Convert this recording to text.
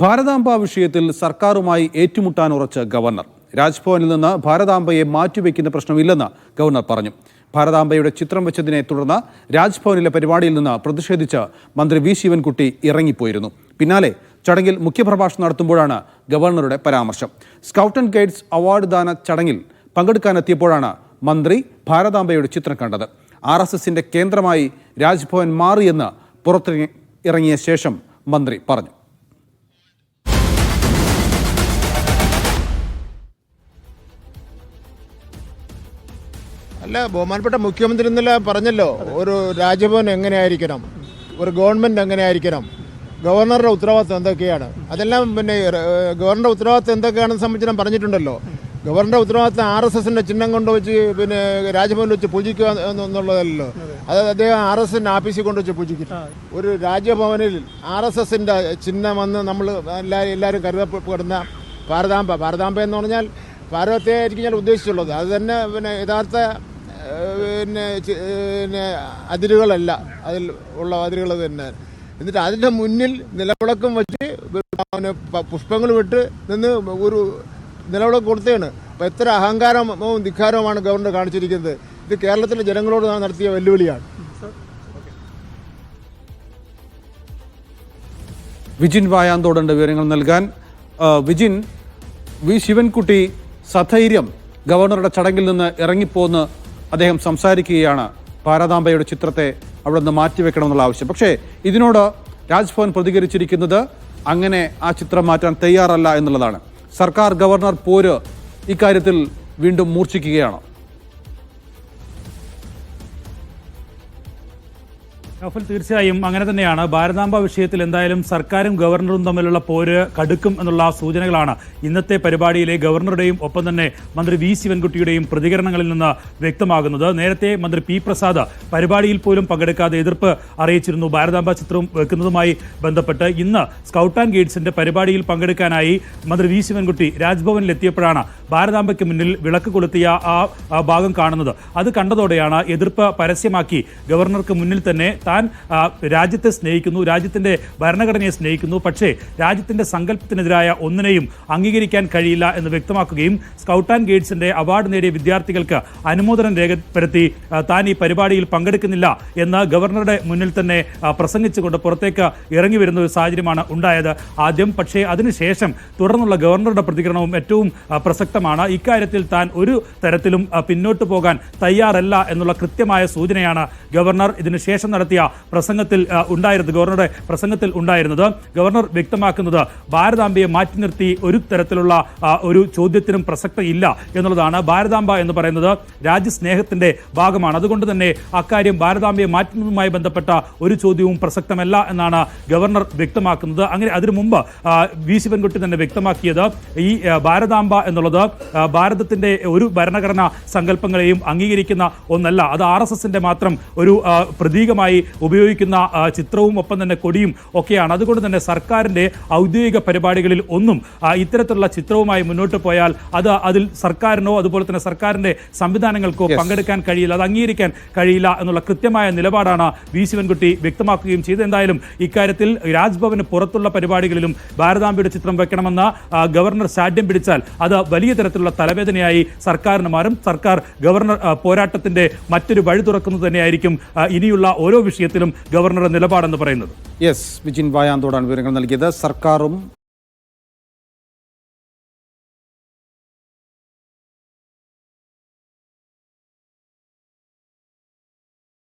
ഭാരതാംബ വിഷയത്തിൽ സർക്കാരുമായി ഏറ്റുമുട്ടാൻ ഉറച്ച ഗവർണർ. രാജ്ഭവനിൽ നിന്ന് ഭാരതാംബയെ മാറ്റിവെക്കുന്ന പ്രശ്നമില്ലെന്ന് ഗവർണർ പറഞ്ഞു. ഭാരതാംബയുടെ ചിത്രം വെച്ചതിനെ തുടർന്ന് രാജ്ഭവനിലെ പരിപാടിയിൽ നിന്ന് പ്രതിഷേധിച്ച് മന്ത്രി വി ശിവൻകുട്ടി ഇറങ്ങിപ്പോയിരുന്നു. പിന്നാലെ ചടങ്ങിൽ മുഖ്യപ്രഭാഷണം നടത്തുമ്പോഴാണ് ഗവർണറുടെ പരാമർശം. സ്കൗട്ട് ആൻഡ് ഗൈഡ്സ് അവാർഡ് ദാന ചടങ്ങിൽ പങ്കെടുക്കാനെത്തിയപ്പോഴാണ് മന്ത്രി ഭാരതാംബയുടെ ചിത്രം കണ്ടത്. ആർ എസ് എസിന്റെ കേന്ദ്രമായി രാജ്ഭവൻ മാറിയെന്ന് പുറത്തിറങ്ങി ഇറങ്ങിയ ശേഷം മന്ത്രി പറഞ്ഞു. അല്ല ബഹുമാനപ്പെട്ട മുഖ്യമന്ത്രി ഇന്നലെ പറഞ്ഞല്ലോ ഒരു രാജ്ഭവൻ എങ്ങനെയായിരിക്കണം ഒരു ഗവൺമെന്റ് എങ്ങനെയായിരിക്കണം ഗവർണറുടെ ഉത്തരവാദിത്വം എന്തൊക്കെയാണ്? അതെല്ലാം പിന്നെ ഗവർണറുടെ ഉത്തരവാദിത്വം എന്തൊക്കെയാണെന്ന് സംബന്ധിച്ച് ഞാൻ പറഞ്ഞിട്ടുണ്ടല്ലോ. ഗവർണറുടെ ഉത്തരവാദിത്വം ആർ എസ് എസിന്റെ ചിഹ്നം കൊണ്ട് വെച്ച് പിന്നെ രാജ്ഭവനിൽ വെച്ച് പൂജിക്കുക എന്നുള്ളതല്ലോ. അത് അദ്ദേഹം ആർ എസ് എസിന്റെ ആഫീസിൽ കൊണ്ട് വെച്ച് പൂജിക്കും ഒരു രാജ്യഭവനിൽ ആർ എസ് എസിന്റെ ചിഹ്നം വന്ന് നമ്മൾ എല്ലാവരും എല്ലാവരും കരുതപ്പെടുന്ന ഭാരതാംബ ഭാരതാംബ എന്ന് പറഞ്ഞാൽ ഭാരതത്തെ ആയിരിക്കും ഞാൻ ഉദ്ദേശിച്ചുള്ളത്. അത് തന്നെ പിന്നെ യഥാർത്ഥ പിന്നെ പിന്നെ അതിരുകളല്ല. അതിൽ ഉള്ള അതിരുകൾ തന്നെ. എന്നിട്ട് അതിന്റെ മുന്നിൽ നിലവിളക്കം വെച്ച് പിന്നെ പുഷ്പങ്ങൾ വിട്ട് നിന്ന് ഒരു നിലവിളക്ക് കൊടുത്തതാണ്. അപ്പം എത്ര അഹങ്കാരവും ധിക്കാരവുമാണ് ഗവർണർ കാണിച്ചിരിക്കുന്നത്. ഇത് കേരളത്തിലെ ജനങ്ങളോട് നടത്തിയ വെല്ലുവിളിയാണ്. വിജിൻ വായാന്തോടുണ്ട് വിവരങ്ങൾ നൽകാൻ വിജിൻ വി ശിവൻകുട്ടി സധൈര്യം ഗവർണറുടെ ചടങ്ങിൽ നിന്ന് ഇറങ്ങിപ്പോന്ന് അദ്ദേഹം സംസാരിക്കുകയാണ്. ഭാരതാംബയുടെ ചിത്രത്തെ അവിടെ നിന്ന് മാറ്റിവെക്കണമെന്നുള്ള ആവശ്യം. പക്ഷേ ഇതിനോട് രാജ്ഭവൻ പ്രതികരിച്ചിരിക്കുന്നത് അങ്ങനെ ആ ചിത്രം മാറ്റാൻ തയ്യാറല്ല എന്നുള്ളതാണ്. സർക്കാർ ഗവർണർ പോര് ഇക്കാര്യത്തിൽ വീണ്ടും മൂർച്ഛിക്കുകയാണോ. നൗഫൽ തീർച്ചയായും അങ്ങനെ തന്നെയാണ്. ഭാരതാംബ വിഷയത്തിൽ എന്തായാലും സർക്കാരും ഗവർണറും തമ്മിലുള്ള പോര് കടുക്കും എന്നുള്ള സൂചനകളാണ് ഇന്നത്തെ പരിപാടിയിലെ ഗവർണറുടെയും ഒപ്പം തന്നെ മന്ത്രി വി ശിവൻകുട്ടിയുടെയും പ്രതികരണങ്ങളിൽ നിന്ന് വ്യക്തമാകുന്നത്. നേരത്തെ മന്ത്രി പി പ്രസാദ് പരിപാടിയിൽ പോലും പങ്കെടുക്കാതെ എതിർപ്പ് അറിയിച്ചിരുന്നു. ഭാരതാംബ ചിത്രം വെക്കുന്നതുമായി ബന്ധപ്പെട്ട് ഇന്ന് സ്കൗട്ട് ആൻഡ് ഗൈഡ്സിന്റെ പരിപാടിയിൽ പങ്കെടുക്കാനായി മന്ത്രി വി ശിവൻകുട്ടി രാജ്ഭവനിൽ എത്തിയപ്പോഴാണ് ഭാരതാംബയ്ക്ക് മുന്നിൽ വിളക്ക് കൊളുത്തിയ ആ ഭാഗം കാണുന്നത്. അത് കണ്ടതോടെയാണ് എതിർപ്പ് പരസ്യമാക്കി ഗവർണർക്ക് മുന്നിൽ തന്നെ താൻ രാജ്യത്തെ സ്നേഹിക്കുന്നു രാജ്യത്തിന്റെ ഭരണഘടനയെ സ്നേഹിക്കുന്നു. പക്ഷേ രാജ്യത്തിന്റെ സങ്കല്പത്തിനെതിരായ ഒന്നിനെയും അംഗീകരിക്കാൻ കഴിയില്ല എന്ന് വ്യക്തമാക്കുകയും സ്കൗട്ട് ആൻഡ് ഗൈഡ്സിന്റെ അവാർഡ് നേടിയ വിദ്യാർത്ഥികൾക്ക് അനുമോദനം രേഖപ്പെടുത്തി താൻ ഈ പരിപാടിയിൽ പങ്കെടുക്കുന്നില്ല എന്ന് ഗവർണറുടെ മുന്നിൽ തന്നെ പ്രസംഗിച്ചുകൊണ്ട് പുറത്തേക്ക് ഇറങ്ങി വരുന്ന ഒരു സാഹചര്യമാണ് ഉണ്ടായത്. ആദ്യം പക്ഷേ അതിനുശേഷം തുടർന്നുള്ള ഗവർണറുടെ പ്രതികരണവും ഏറ്റവും പ്രസക്തമാണ്. ഇക്കാര്യത്തിൽ താൻ ഒരു തരത്തിലും പിന്നോട്ട് പോകാൻ തയ്യാറല്ല എന്നുള്ള കൃത്യമായ സൂചനയാണ് ഗവർണർ ഇതിന് ശേഷം നടത്തിയ പ്രസംഗത്തിൽ ഉണ്ടായിരുന്നത് ഗവർണറുടെ പ്രസംഗത്തിൽ ഉണ്ടായിരുന്നത്. ഗവർണർ വ്യക്തമാക്കുന്നത് ഭാരതാംബയെ മാറ്റി നിർത്തി ഒരു തരത്തിലുള്ള ഒരു ചോദ്യത്തിനും പ്രസക്തയില്ല എന്നുള്ളതാണ് ഭാരതാംബ എന്ന് പറയുന്നത് രാജ്യസ്നേഹത്തിന്റെ ഭാഗമാണ്. അതുകൊണ്ട് തന്നെ അക്കാര്യം ഭാരതാംബയെ മാറ്റുന്നതുമായി ബന്ധപ്പെട്ട ഒരു ചോദ്യവും പ്രസക്തമല്ല എന്നാണ് ഗവർണർ വ്യക്തമാക്കുന്നത്. അങ്ങനെ അതിനു മുമ്പ് വി. ശിവൻകുട്ടി തന്നെ വ്യക്തമാക്കിയത് ഈ ഭാരതാംബ എന്നുള്ളത് ഭാരതത്തിന്റെ ഒരു ഭരണഘടനാ സങ്കല്പങ്ങളെയും അംഗീകരിക്കുന്ന ഒന്നല്ല. അത് ആർ എസ് എസിന്റെ മാത്രം ഒരു പ്രതീകമായി ഉപയോഗിക്കുന്ന ചിത്രവും ഒപ്പം തന്നെ കൊടിയും ഒക്കെയാണ്. അതുകൊണ്ട് തന്നെ സർക്കാരിന്റെ ഔദ്യോഗിക പരിപാടികളിൽ ഒന്നും ഇത്തരത്തിലുള്ള ചിത്രവുമായി മുന്നോട്ട് പോയാൽ അത് അതിൽ സർക്കാരിനോ അതുപോലെ തന്നെ സർക്കാരിന്റെ സംവിധാനങ്ങൾക്കോ പങ്കെടുക്കാൻ കഴിയില്ല അത് അംഗീകരിക്കാൻ കഴിയില്ല എന്നുള്ള കൃത്യമായ നിലപാടാണ് വി ശിവൻകുട്ടി വ്യക്തമാക്കുകയും ചെയ്തത്. എന്തായാലും ഇക്കാര്യത്തിൽ രാജ്ഭവന് പുറത്തുള്ള പരിപാടികളിലും ഭാരതാംബയുടെ ചിത്രം വെക്കണമെന്ന് ഗവർണർ ശാഠ്യം പിടിച്ചാൽ അത് വലിയ തരത്തിലുള്ള തലവേദനയായി സർക്കാരിന് മാറും. സർക്കാർ ഗവർണർ പോരാട്ടത്തിന്റെ പോരാട്ടത്തിന്റെ മറ്റൊരു വഴി തുറക്കുന്നത് തന്നെയായിരിക്കും ഇനിയുള്ള ഓരോ വിഷയത്തിലും ഗവർണറുടെ നിലപാടെന്ന് പറയുന്നത്. യെസ് വിജിൻ വായാന്തോടാണ് വിവരങ്ങൾ നൽകിയത്. സർക്കാരും